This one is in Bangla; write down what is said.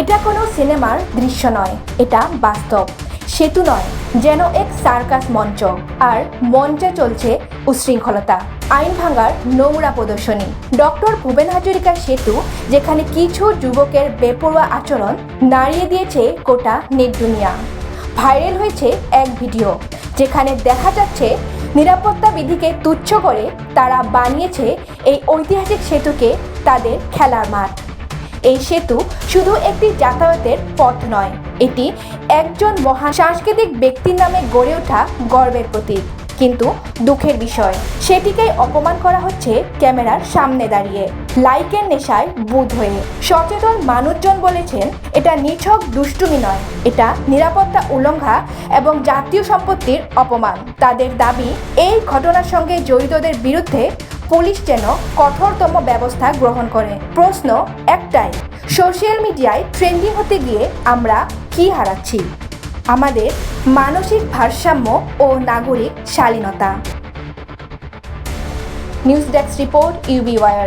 এটা কোনো সিনেমার দৃশ্য নয়, এটা বাস্তব। সেতু নয়, যেন এক সার্কাস মঞ্চ। আর মঞ্চে চলছে উশৃঙ্খলতা। আইন ভাঙার নোংরা প্রদর্শনী। ডক্টর ভূপেন হাজরিকার সেতু, যেখানে কিছু যুবকের বেপরোয়া আচরণ নাড়িয়ে দিয়েছে গোটা নেট দুনিয়া। ভাইরাল হয়েছে এক ভিডিও, যেখানে দেখা যাচ্ছে নিরাপত্তা বিধিকে তুচ্ছ করে তারা বানিয়েছে এই ঐতিহাসিক সেতুকে তাদের খেলার মাঠ। এই সেতু শুধু একটি যাতায়াতের পথ নয়, এটি একজন মহান সাংস্কৃতিক ব্যক্তির নামে গড়ে ওঠা গর্বের প্রতীক। কিন্তু দুঃখের বিষয় সেটিকেই অপমান করা হচ্ছে ক্যামেরার সামনে দাঁড়িয়ে। লাইকের নেশায় বুধ হয়ে। সচেতন মানুষজন বলেছেন, এটা নিছক দুষ্টুমি নয়, এটা নিরাপত্তা উল্লঙ্ঘা এবং জাতীয় সম্পত্তির অপমান। তাদের দাবি, এই ঘটনার সঙ্গে জড়িতদের বিরুদ্ধে পুলিশ যেন কঠোরতম ব্যবস্থা গ্রহণ করে। প্রশ্ন একটাই সোশ্যাল মিডিয়ায় ট্রেন্ডিং হতে গিয়ে আমরা কি হারাচ্ছি? আমাদের মানসিক ভারসাম্য ও নাগরিক শালীনতা। নিউজ ডেস্ক রিপোর্ট ইউবি ওয়ার